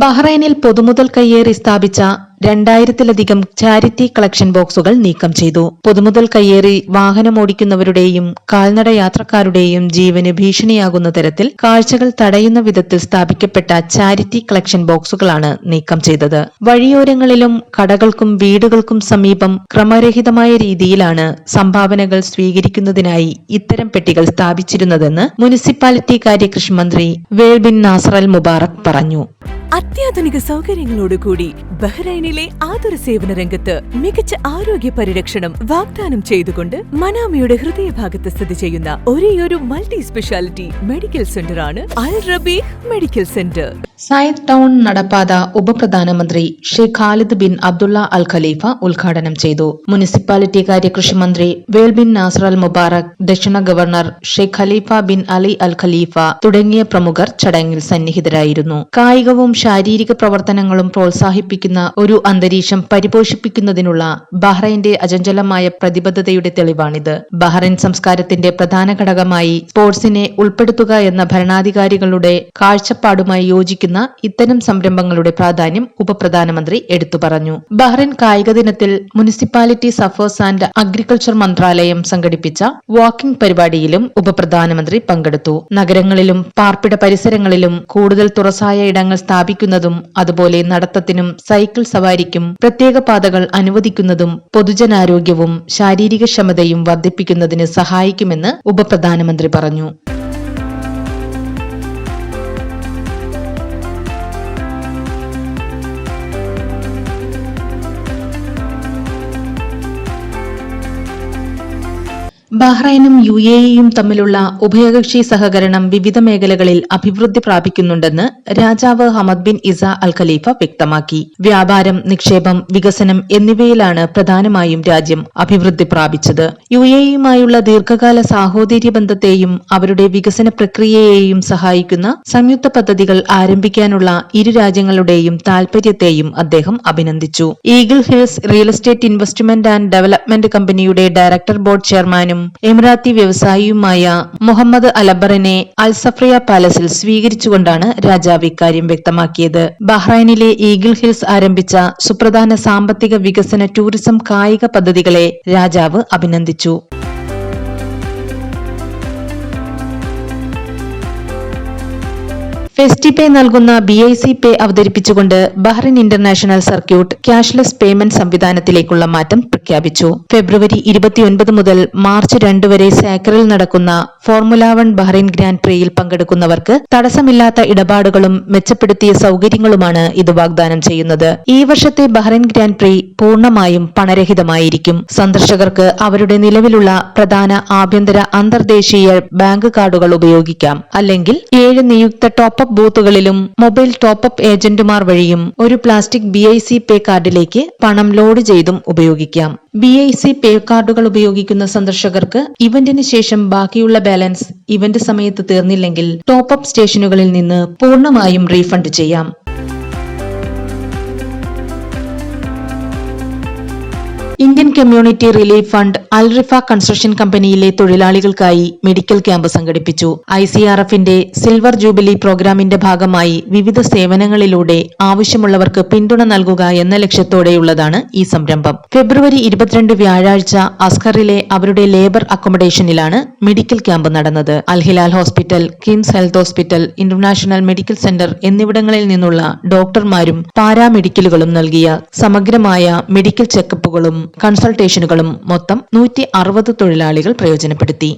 ബഹ്റൈനിൽ പൊതുമുതൽ കയ്യേറി സ്ഥാപിച്ച രണ്ടായിരത്തിലധികം ചാരിറ്റി കളക്ഷൻ ബോക്സുകൾ നീക്കം ചെയ്തു. പൊതുമുതൽ കയ്യേറി വാഹനമോടിക്കുന്നവരുടെയും കാൽനട യാത്രക്കാരുടെയും ജീവന് ഭീഷണിയാകുന്ന തരത്തിൽ കാഴ്ചകൾ തടയുന്ന വിധത്തിൽ സ്ഥാപിക്കപ്പെട്ട ചാരിറ്റി കളക്ഷൻ ബോക്സുകളാണ് നീക്കം ചെയ്തത്. വഴിയോരങ്ങളിലും കടകൾക്കും വീടുകൾക്കും സമീപം ക്രമരഹിതമായ രീതിയിലാണ് സംഭാവനകൾ സ്വീകരിക്കുന്നതിനായി ഇത്തരം പെട്ടികൾ സ്ഥാപിച്ചിരുന്നതെന്ന് മുനിസിപ്പാലിറ്റി കാര്യകൃഷി മന്ത്രി വേൾബിൻ നാസറൽ മുബാറക് പറഞ്ഞു. അത്യാധുനിക സൗകര്യങ്ങളോടുകൂടി ബഹ്റൈനിലെ ആതുര സേവന രംഗത്ത് മികച്ച ആരോഗ്യ പരിരക്ഷണം വാഗ്ദാനം ചെയ്തുകൊണ്ട് മനാമയുടെ ഹൃദയഭാഗത്ത് സ്ഥിതി ചെയ്യുന്ന ഒരേയൊരു multi speciality medical സെന്ററാണ് Al Rabeeh medical centre Zayed town നടപ്പാത ഉപപ്രധാനമന്ത്രി Sheikh Khalid bin Abdullah Al Khalifa ഉദ്ഘാടനം ചെയ്തു. മുനിസിപ്പാലിറ്റി കാര്യകൃഷി മന്ത്രി Wael bin Nasser Al Mubarak ദക്ഷിണ governor Sheikh Khalifa bin Ali Al Khalifa തുടങ്ങിയ പ്രമുഖർ ചടങ്ങിൽ സന്നിഹിതരായിരുന്നു. കായികവും ശാരീരിക പ്രവർത്തനങ്ങളും പ്രോത്സാഹിപ്പിക്കുന്ന ഒരു അന്തരീക്ഷം പരിപോഷിപ്പിക്കുന്നതിനുള്ള ബഹ്റൈന്റെ അചഞ്ചലമായ പ്രതിബദ്ധതയുടെ തെളിവാണിത്. ബഹ്റൈൻ സംസ്കാരത്തിന്റെ പ്രധാന ഘടകമായി സ്പോർട്സിനെ ഉൾപ്പെടുത്തുക എന്ന ഭരണാധികാരികളുടെ കാഴ്ചപ്പാടുമായി യോജിക്കുന്ന ഇത്തരം സംരംഭങ്ങളുടെ പ്രാധാന്യം ഉപപ്രധാനമന്ത്രി എടുത്തു പറഞ്ഞു. ബഹ്റൈൻ കായിക ദിനത്തിൽ മുനിസിപ്പാലിറ്റി സഫേഴ്സ് ആൻഡ് അഗ്രികൾച്ചർ മന്ത്രാലയം സംഘടിപ്പിച്ച വാക്കിംഗ് പരിപാടിയിലും ഉപപ്രധാനമന്ത്രി പങ്കെടുത്തു. നഗരങ്ങളിലും പാർപ്പിട പരിസരങ്ങളിലും കൂടുതൽ തുറസായ ഇടങ്ങൾ സ്ഥാപിക്കുന്നതും അതുപോലെ നടത്തത്തിനും സൈക്കിൾ സവാരിക്കും പ്രത്യേക പാതകൾ അനുവദിക്കുന്നതും പൊതുജനാരോഗ്യവും ശാരീരിക ക്ഷമതയും വർദ്ധിപ്പിക്കുന്നതിന് സഹായിക്കുമെന്ന് ഉപപ്രധാനമന്ത്രി പറഞ്ഞു ബഹ്റൈനും യു എ ഇയും തമ്മിലുള്ള ഉഭയകക്ഷി സഹകരണം വിവിധ മേഖലകളിൽ അഭിവൃദ്ധി പ്രാപിക്കുന്നുണ്ടെന്ന് രാജാവ് Hamad bin Isa Al Khalifa വ്യക്തമാക്കി. വ്യാപാരം നിക്ഷേപം വികസനം എന്നിവയിലാണ് പ്രധാനമായും രാജ്യം അഭിവൃദ്ധി പ്രാപിച്ചത്. യു എ ഇയുമായുള്ള ദീർഘകാല സാഹോദര്യ ബന്ധത്തെയും അവരുടെ വികസന പ്രക്രിയയെയും സഹായിക്കുന്ന സംയുക്ത പദ്ധതികൾ ആരംഭിക്കാനുള്ള ഇരു രാജ്യങ്ങളുടെയും താൽപര്യത്തെയും അദ്ദേഹം അഭിനന്ദിച്ചു. Eagle Hills real estate investment and development കമ്പനിയുടെ ഡയറക്ടർ ബോർഡ് ചെയർമാനും എമിറാത്തി വ്യവസായിയുമായ മുഹമ്മദ് അലബറിനെ അൽസഫ്രിയ പാലസിൽ സ്വീകരിച്ചുകൊണ്ടാണ് രാജാവ് ഇക്കാര്യം വ്യക്തമാക്കിയത്. ബഹ്റൈനിലെ ഈഗിൾ ഹിൽസ് ആരംഭിച്ച സുപ്രധാന സാമ്പത്തിക വികസന ടൂറിസം കായിക പദ്ധതികളെ രാജാവ് അഭിനന്ദിച്ചു. ഫെസ്റ്റിപേ നൽകുന്ന ബി ഐ സി പേ അവതരിപ്പിച്ചുകൊണ്ട് Bahrain International Circuit cashless payment സംവിധാനത്തിലേക്കുള്ള മാറ്റം പ്രഖ്യാപിച്ചു. ഫെബ്രുവരി ഇരുപത്തിയൊൻപത് മുതൽ മാർച്ച് രണ്ട് വരെ സാക്കറിൽ നടക്കുന്ന ഫോർമുല വൺ ബഹ്റിൻ ഗ്രാൻഡ് പ്രീയിൽ പങ്കെടുക്കുന്നവർക്ക് തടസ്സമില്ലാത്ത ഇടപാടുകളും മെച്ചപ്പെടുത്തിയ സൗകര്യങ്ങളുമാണ് ഇത് വാഗ്ദാനം ചെയ്യുന്നത്. ഈ വർഷത്തെ ബഹ്റിൻ ഗ്രാൻഡ് പ്രീ പൂർണമായും പണരഹിതമായിരിക്കും. സന്ദർശകർക്ക് അവരുടെ നിലവിലുള്ള പ്രധാന ആഭ്യന്തര അന്തർദേശീയ ബാങ്ക് കാർഡുകൾ ഉപയോഗിക്കാം. അല്ലെങ്കിൽ ഏഴ് നിയുക്ത ടോപ്പ് അപ്പ് ബൂത്തുകളിലും മൊബൈൽ ടോപ്പ് ഏജന്റുമാർ വഴിയും ഒരു plastic B I C pay കാർഡിലേക്ക് പണം ലോഡ് ചെയ്തും ഉപയോഗിക്കാം. ബി ഐ സി പേ കാർഡുകൾ ഉപയോഗിക്കുന്ന സന്ദർശകർക്ക് ഇവന്റിന് ശേഷം ബാക്കിയുള്ള ബാലൻസ് ഇവന്റ് സമയത്ത് തീർന്നില്ലെങ്കിൽ ടോപ്പ് അപ്പ് സ്റ്റേഷനുകളിൽ നിന്ന് പൂർണമായും റീഫണ്ട് ചെയ്യാം. Indian community relief fund Al Riffa construction കമ്പനിയിലെ തൊഴിലാളികൾക്കായി മെഡിക്കൽ ക്യാമ്പ് സംഘടിപ്പിച്ചു. ഐ സി ആർ എഫിന്റെ സിൽവർ ജൂബിലി പ്രോഗ്രാമിന്റെ ഭാഗമായി വിവിധ സേവനങ്ങളിലൂടെ ആവശ്യമുള്ളവർക്ക് പിന്തുണ നൽകുക എന്ന ലക്ഷ്യത്തോടെയുള്ളതാണ് ഈ സംരംഭം. ഫെബ്രുവരി ഇരുപത്തിരണ്ട് വ്യാഴാഴ്ച അസ്കറിലെ അവരുടെ ലേബർ അക്കോമഡേഷനിലാണ് മെഡിക്കൽ ക്യാമ്പ് നടന്നത്. Al Hilal hospital KIMS health hospital international medical centre എന്നിവിടങ്ങളിൽ നിന്നുള്ള ഡോക്ടർമാരും പാരാമെഡിക്കലുകളും നൽകിയ സമഗ്രമായ മെഡിക്കൽ ചെക്കപ്പുകളും കൺസൾട്ടേഷനുകളും മൊത്തം നൂറ്റി തൊഴിലാളികൾ പ്രയോജനപ്പെടുത്തി.